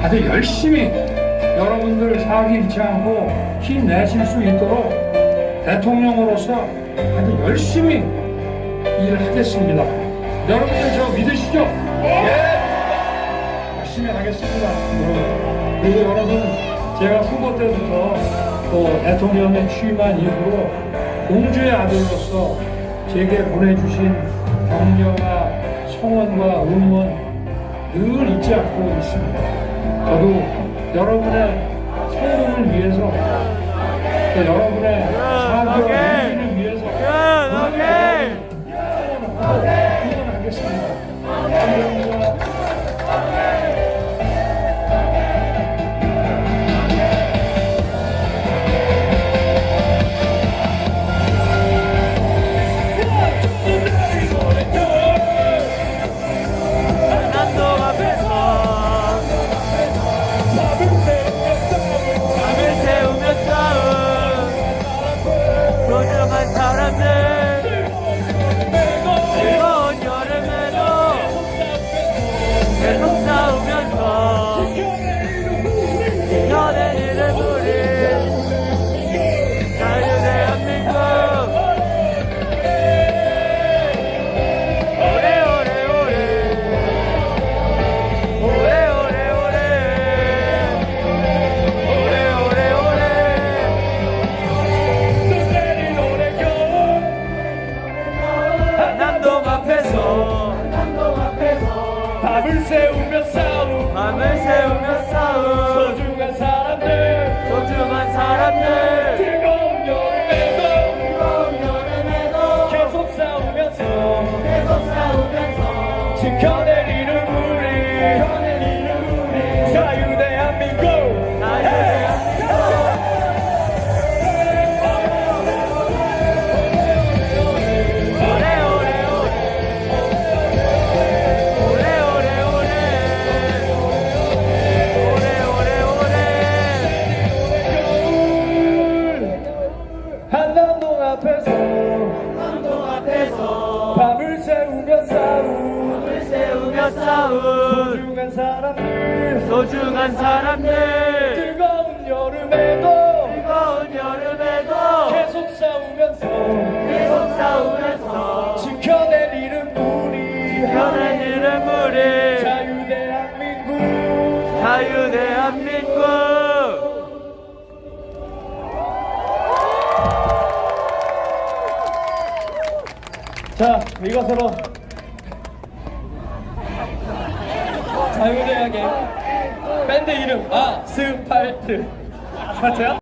아주 열심히 여러분들 사기 잃지 않고 힘내실 수 있도록 대통령으로서 아주 열심히 일을 하겠습니다. 여러분들 저 믿으시죠? 예! 열심히 하겠습니다. 여러분. 그리고 여러분 제가 후보 때부터 또 대통령에 취임한 이후로 공주의 아들로서 제게 보내주신 격려와 성원과 응원 늘 잊지 않고 있습니다. 저도 여러분의 성공을 위해서 또 여러분의 밤을 새우며 싸움. 밤을 새우며 싸움 싸운 소중한 사람들 소중한 사람들 뜨거운 여름에도 뜨거운 여름에도 계속 싸우면서 계속 싸우면서 지켜내리는 우리 지켜내리는 우리 자유대한민국. 자유 대한민국. 자 이것으로 자유대학의 밴드 이름 아스팔트 아스팔트요?